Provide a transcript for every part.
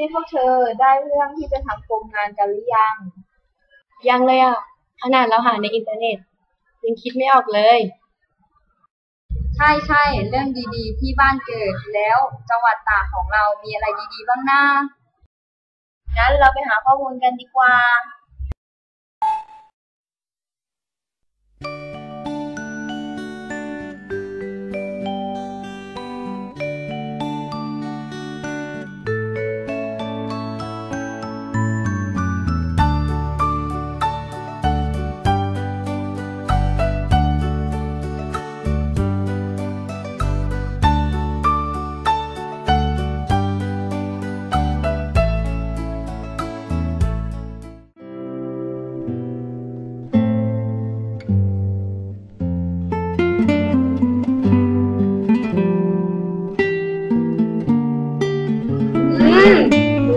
นี่พวกเธอได้เรื่องที่จะทำโครงงานกันหรือยัง ยังเลยอะ ขนาดเราหาในอินเทอร์เน็ต ยังคิดไม่ออกเลย ใช่ใช่เรื่องดีๆ ที่บ้านเกิดแล้วจังหวัดตากของเรามีอะไรดีๆบ้างนะงั้นเราไปหาข้อมูลกันดีกว่า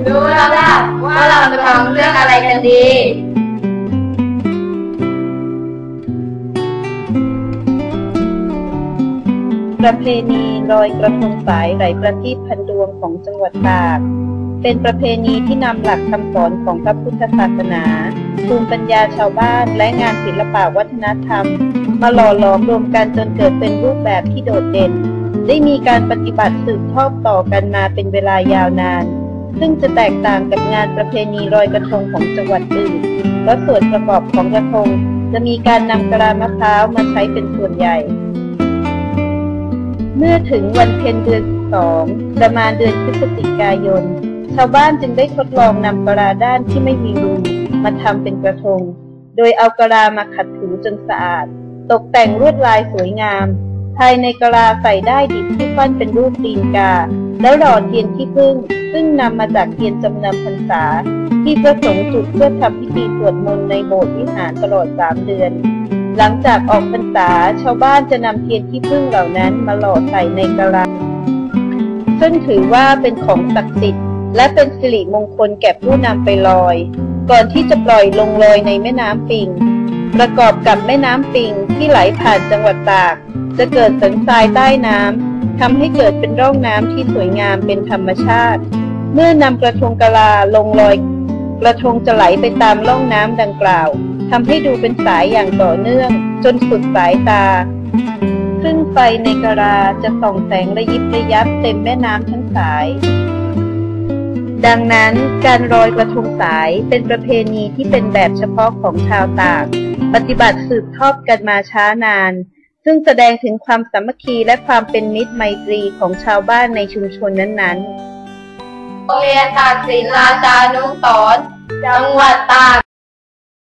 รู้แล้วล่ะว่าเราจะทำเรื่องอะไรกันดี ประเพณีลอยกระทงสายไหลประทีปพันดวงของจังหวัดตาก เป็นประเพณีที่นำหลักคำสอนของพระพุทธศาสนาภูมิปัญญาชาวบ้านและงานศิลปะวัฒนธรรม มาหล่อหลอมรวมกันจนเกิดเป็นรูปแบบที่โดดเด่นได้มีการปฏิบัติสืบทอดต่อกันมาเป็นเวลายาวนาน ซึ่งจะแตกต่างกับงานประเพณีลอยกระทงของจังหวัดอื่นเพราะส่วนประกอบของกระทง จะมีการนำกระลามะพร้าวมาใช้เป็นส่วนใหญ่ เมื่อถึงวันเพ็ญเดือนสองประมาณเดือนพฤศจิกายน ชาวบ้านจึงได้ทดลองนำกระลาด้านที่ไม่มีรูมาทำเป็นกระทง โดยเอากระลามาขัดถูจนสะอาด ตกแต่งลวดลายสวยงาม ภายในกะลาใส่ได้ดิบที่ปั้นเป็นรูปตีนกา แล้วหล่อเทียนขี้ผึ้งซึ่งนำมาจากเทียนจำนำพรรษา ที่พระสงฆ์จุดเพื่อทำพิธีสวดมนต์ในโบสถ์วิหารตลอดสามเดือน หลังจากออกพรรษาชาวบ้านจะนำเทียนขี้ผึ้งเหล่านั้นมาหล่อใส่ในกะลาซึ่งถือว่าเป็นของศักดิ์สิทธิ์และเป็นสิริมงคลแก่ผู้นำไปลอย ก่อนที่จะปล่อยลงลอยในแม่น้ำปิง ประกอบกับแม่น้ำปิงที่ไหลผ่านจังหวัดตาก จะเกิดสันทรายใต้น้ำทำให้เกิดเป็นร่องน้ำที่สวยงามเป็นธรรมชาติ เมื่อนำกระทงกะลาลงลอย กระทงจะไหลไปตามร่องน้ำดังกล่าวทำให้ดูเป็นสายอย่างต่อเนื่อง จนสุดสายตา ซึ่งไฟในกะลาจะส่องแสงระยิบระยับเต็มแม่น้ำทั้งสายดังนั้นการลอยกระทงสายเป็นประเพณีที่เป็นแบบเฉพาะของชาวตาก ปฏิบัติสืบทอดกันมาช้านาน ซึ่งแสดงถึงความสามัคคีและความเป็นมิตรไมตรีของชาวบ้านในชุมชนนั้นๆ โรงเรียนตากศิลป์ราชานุสรจังหวัดตาก